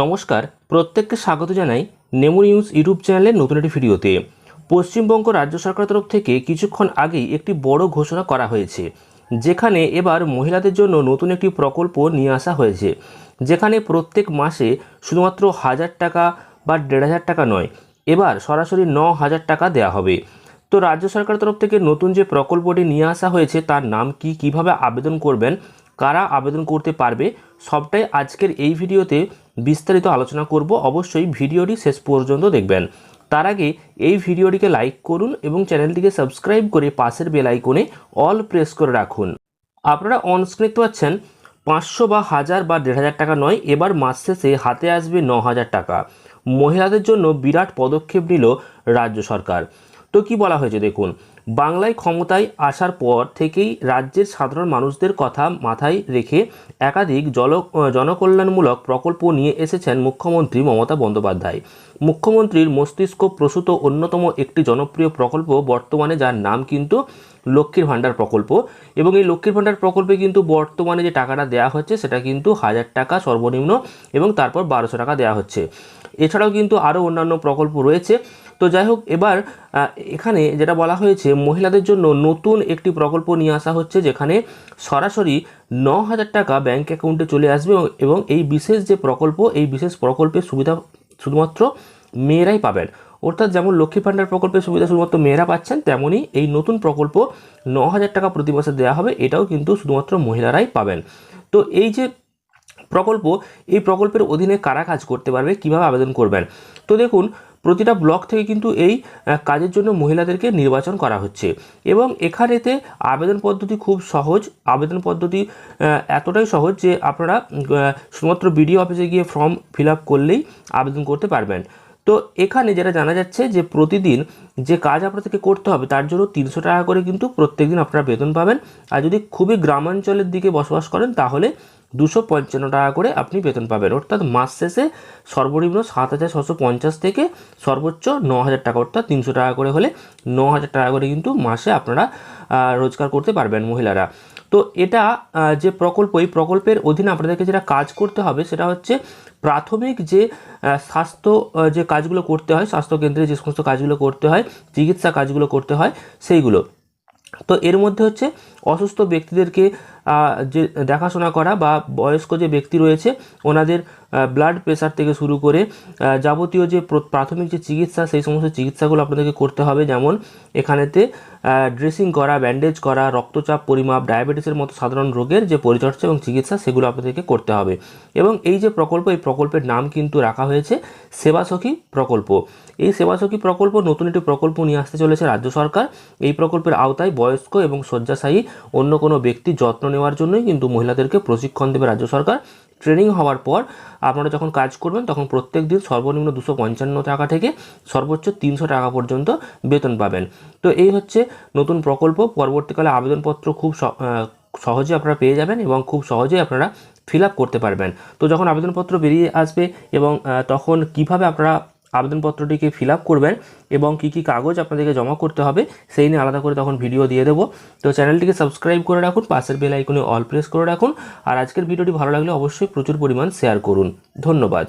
নমস্কার, প্রত্যেককে স্বাগত জানাই নেমু নিউজ ইউটিউব চ্যানেলের নতুন একটি ভিডিওতে। পশ্চিমবঙ্গ রাজ্য সরকার তরফ থেকে কিছুক্ষণ আগেই একটি বড় ঘোষণা করা হয়েছে, যেখানে এবার মহিলাদের জন্য নতুন একটি প্রকল্প নিয়ে আসা হয়েছে, যেখানে প্রত্যেক মাসে শুধুমাত্র হাজার টাকা বা দেড় হাজার টাকা নয়, এবার সরাসরি ন হাজার টাকা দেওয়া হবে। তো রাজ্য সরকার তরফ থেকে নতুন যে প্রকল্পটি নিয়ে আসা হয়েছে, তার নাম কি, কীভাবে আবেদন করবেন কারা আবেদন করতে পারবে সবটাই আজকের এই ভিডিওতে বিস্তারিত আলোচনা করব। অবশ্যই ভিডিওটি শেষ পর্যন্ত দেখবেন। তার আগে এই ভিডিওটিকে লাইক করুন এবং চ্যানেলটিকে সাবস্ক্রাইব করে পাশের বেল আইকনে অল প্রেস করে রাখুন। আপনারা অনস্ক্রিন দেখতে পাচ্ছেন, পাঁচশো বা হাজার বা দেড় হাজার টাকা নয়, এবার মাস শেষে হাতে আসবে ন হাজার টাকা। মহিলাদের জন্য বিরাট পদক্ষেপ নিল রাজ্য সরকার। তো কি বলা হয়েছে দেখুন বাংলায় ক্ষমতায় আসার পর থেকেই রাজ্যের সাধারণ মানুষদের কথা মাথায় রেখে একাধিক জল জনকল্যাণমূলক প্রকল্প নিয়ে এসেছেন মুখ্যমন্ত্রী মমতা বন্দ্যোপাধ্যায়। মুখ্যমন্ত্রীর মস্তিষ্ক প্রসূত অন্যতম একটি জনপ্রিয় প্রকল্প বর্তমানে যার নাম কিন্তু লক্ষ্মীর ভাণ্ডার প্রকল্প এবং এই লক্ষ্মীর ভাণ্ডার প্রকল্পে কিন্তু বর্তমানে যে টাকাটা দেওয়া হচ্ছে সেটা কিন্তু হাজার টাকা সর্বনিম্ন এবং তারপর বারোশো টাকা দেওয়া হচ্ছে। এছাড়াও কিন্তু আরও অন্যান্য প্রকল্প রয়েছে। তো যাই হোক, এবার এখানে যেটা বলা হয়েছে মহিলাদের জন্য নতুন একটি প্রকল্প নিয়ে আসা হচ্ছে, যেখানে সরাসরি ন হাজার টাকা ব্যাঙ্ক অ্যাকাউন্টে চলে আসবে এবং- এই বিশেষ যে প্রকল্প, এই বিশেষ প্রকল্পের সুবিধা শুধুমাত্র মেয়েরাই পাবেন। অর্থাৎ যেমন লক্ষ্মী ভাণ্ডার প্রকল্পের সুবিধা শুধুমাত্র মেয়েরা পাচ্ছেন তেমনই এই নতুন প্রকল্প ন হাজার টাকা প্রতি মাসে দেওয়া হবে, এটাও কিন্তু শুধুমাত্র মহিলারাই পাবেন। তো এই যে প্রকল্প, এই প্রকল্পের অধীনে কারা কাজ করতে পারবে, কীভাবে আবেদন করবেন? তো দেখুন প্রতিটা ব্লক থেকে কিন্তু এই কাজের জন্য মহিলাদেরকে নির্বাচন করা হচ্ছে। এবং এখানেতে আবেদন পদ্ধতি খুব সহজ। আবেদন পদ্ধতি এতটাই সহজ যে আপনারা শুধুমাত্র বিডিও অফিসে গিয়ে ফর্ম ফিল করলেই আবেদন করতে পারবেন। তো এখানে যেটা জানা যাচ্ছে যে প্রতিদিন যে কাজ আপনাদেরকে করতে হবে, তার জন্য তিনশো টাকা করে কিন্তু প্রত্যেকদিন আপনারা বেতন পাবেন। আর যদি খুবই গ্রামাঞ্চলের দিকে বসবাস করেন, তাহলে দুশো পঞ্চান্ন টাকা করে আপনি বেতন পাবেন। অর্থাৎ মাস শেষে সর্বনিম্ন সাত হাজার ছশো পঞ্চাশ থেকে সর্বোচ্চ ন হাজার টাকা, অর্থাৎ তিনশো টাকা করে হলে ন হাজার টাকা করে কিন্তু মাসে আপনারা রোজগার করতে পারবেন মহিলারা। তো এটা যে প্রকল্প, এই প্রকল্পের অধীনে আপনাদেরকে যেটা কাজ করতে হবে সেটা হচ্ছে প্রাথমিক যে স্বাস্থ্য যে কাজগুলো করতে হয় স্বাস্থ্যকেন্দ্রে যে সমস্ত কাজগুলো করতে হয়, চিকিৎসা কাজগুলো করতে হয়, সেইগুলো। তো এর মধ্যে হচ্ছে অসুস্থ ব্যক্তিদেরকে যে দেখাশোনা করা বা বয়স্ক যে ব্যক্তি রয়েছে, ওনাদের ব্লাড প্রেশার থেকে শুরু করে যাবতীয় যে প্রাথমিক যে চিকিৎসা, সেই সমস্ত চিকিৎসাগুলো আপনাদেরকে করতে হবে। যেমন এখানেতে ড্রেসিং করা ব্যান্ডেজ করা, রক্তচাপ, পরিমাপ ডায়াবেটিসের মতো সাধারণ রোগের যে পরিচর্যা এবং চিকিৎসা, সেগুলো আপনাদেরকে করতে হবে। এবং এই যে প্রকল্প, এই প্রকল্পের নাম কিন্তু রাখা হয়েছে সেবাসখী প্রকল্প। এই সেবাসখী প্রকল্প নতুন একটি প্রকল্প নিয়ে আসতে চলেছে রাজ্য সরকার। এই প্রকল্পের আওতায় বয়স্ক এবং শয্যাশায়ী অন্য কোনো ব্যক্তির যত্ন নেওয়ার জন্যই কিন্তু মহিলাদেরকে প্রশিক্ষণ দেবে রাজ্য সরকার। ট্রেনিং হওয়ার পর আপনারা যখন কাজ করবেন, তখন প্রত্যেক দিন সর্বনিম্ন দুশো পঞ্চান্ন টাকা থেকে সর্বোচ্চ তিনশো টাকা পর্যন্ত বেতন পাবেন। তো এই হচ্ছে নতুন প্রকল্প। পরবর্তীকালে আবেদনপত্র খুব সহজে আপনারা পেয়ে যাবেন এবং খুব সহজেই আপনারা ফিল করতে পারবেন। তো যখন আবেদনপত্র বেরিয়ে আসবে এবং তখন কীভাবে আপনারা আবেদনপত্রটিকে ফিল করবেন এবং কি কি কাগজ আপনাদেরকে জমা করতে হবে সেই নিয়ে আলাদা করে তখন ভিডিও দিয়ে দেবো। তো চ্যানেলটিকে সাবস্ক্রাইব করে রাখুন, পাশের বেল আইকনে অল প্রেস করে রাখুন। আর আজকের ভিডিওটি ভালো লাগলে অবশ্যই প্রচুর পরিমাণ শেয়ার করুন। ধন্যবাদ।